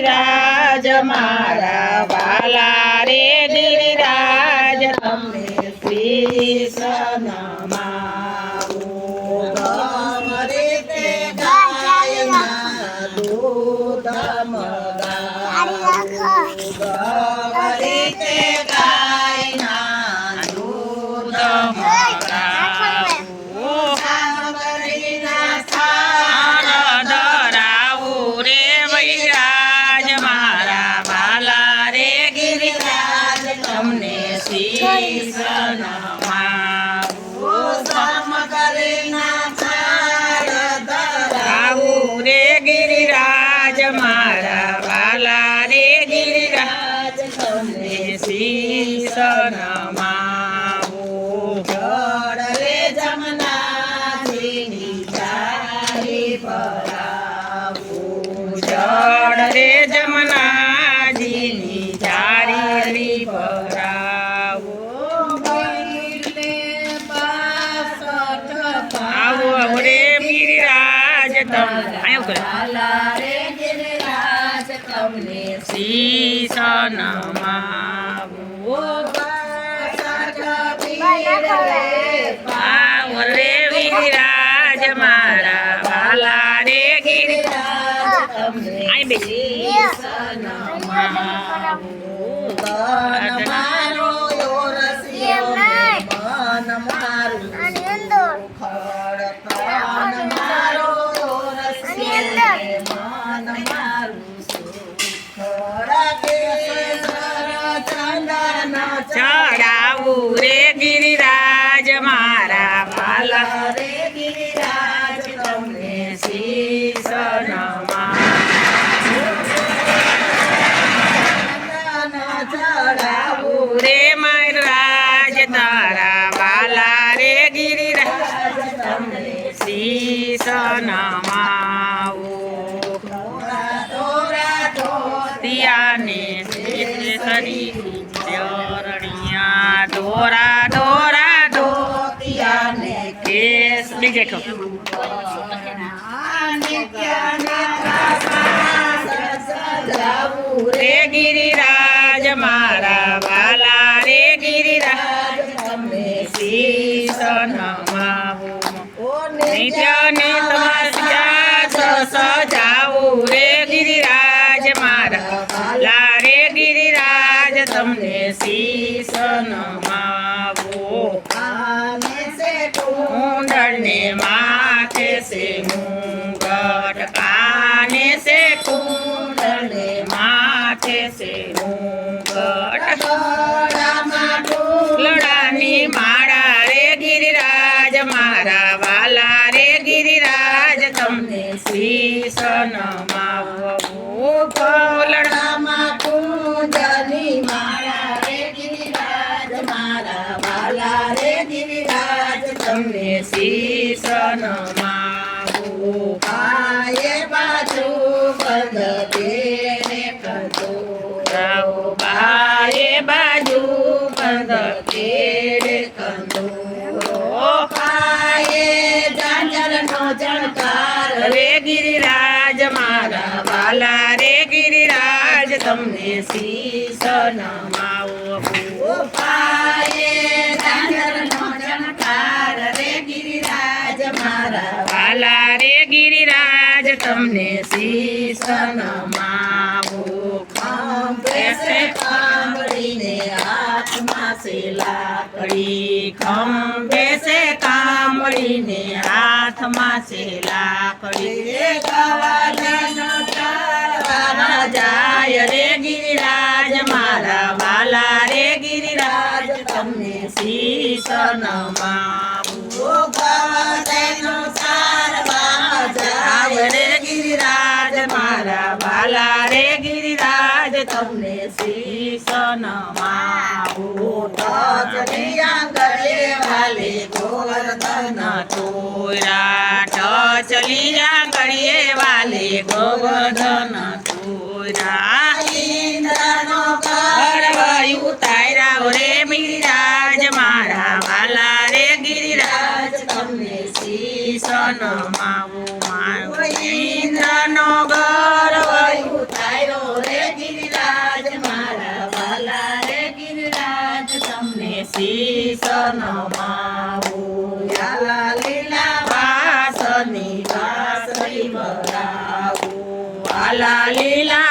ગિરિરાજ મારા વાલા રે ગિરિરાજ તમને શ્રી નમાવું આવું રે ગિરિરાજ મારા વાલા રે ગિરિરાજ તમને શીશ તમને શીશ નમાવો બાસઠ પીર રે આવો રે. ગિરિરાજ મારા વાલા રે ગિરિરાજ તમને આય બેસી. મન મારો ગિરિરાજ તમને શીશ નમા ચંદન ચડાવું રે મહારાજ તારા વાલા રે ગિરિરાજ. તમને કેસ બીજે ઠો રે ગિરિરાજ મારા વાલા રે ગિરિરાજ શીશ નમાવું નિત્યને તમારા સજાવું રે ગિરિરાજ મારા વાલા રે ગિરિરાજ તમને શીશ નમાવો કુંડળને માથે સે મુંગટ કાને સે કુંડળને માથે સે મુંગટ. લડાની માળા તમને શીશ નમાવો રાવો બાએ બાજુ બંધ કેડે કંદોરો રે ગિરિરાજ મારા વાલા રે ગિરિરાજ તમને શીશ નમાવો વાલા રે ગિરિરાજ તમને શીશ નમાવો બેસે કામડીને હાથમાં છે લાકડી ખંભે છે કામડીને હાથમાં છે લાકડી ગાવા જાય રે ગિરિરાજ મારા વાલા રે ગિરિરાજ તમને શીશ નમાવું ટચલિયા કરીએ વાલે ગોવર્ધન શીશ નમાવું લાલા લીલા વાસની વાસરી બરાવું આલા લીલા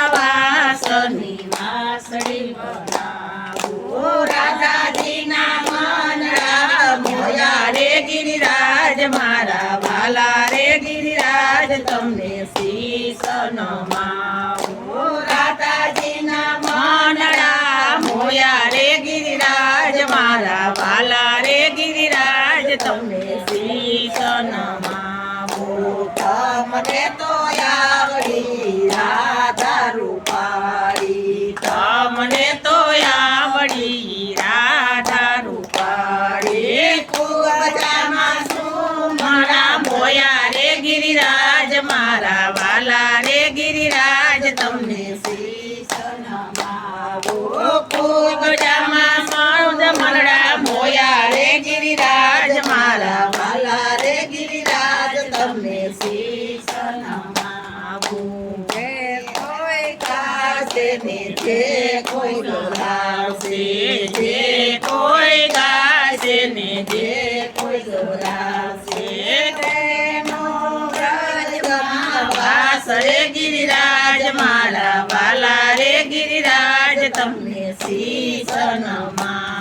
ગિરિરાજ, મારા વાલા રે ગિરિરાજ, તમને મરડા મોયા ગિરિરાજ, મારા રે ગિરિરાજ, તમને જે કોઈ દોરાવશે જે કોઈ ગાશે ને જે કોઈ દોરાવશે આશીષ નમા